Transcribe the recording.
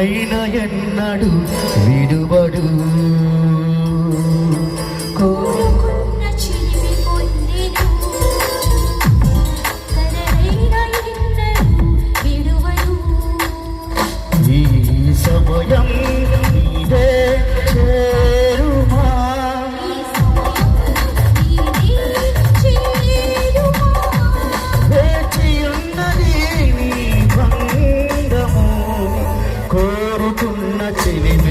ఆయన ఎన్నడు విడుబడు 这里。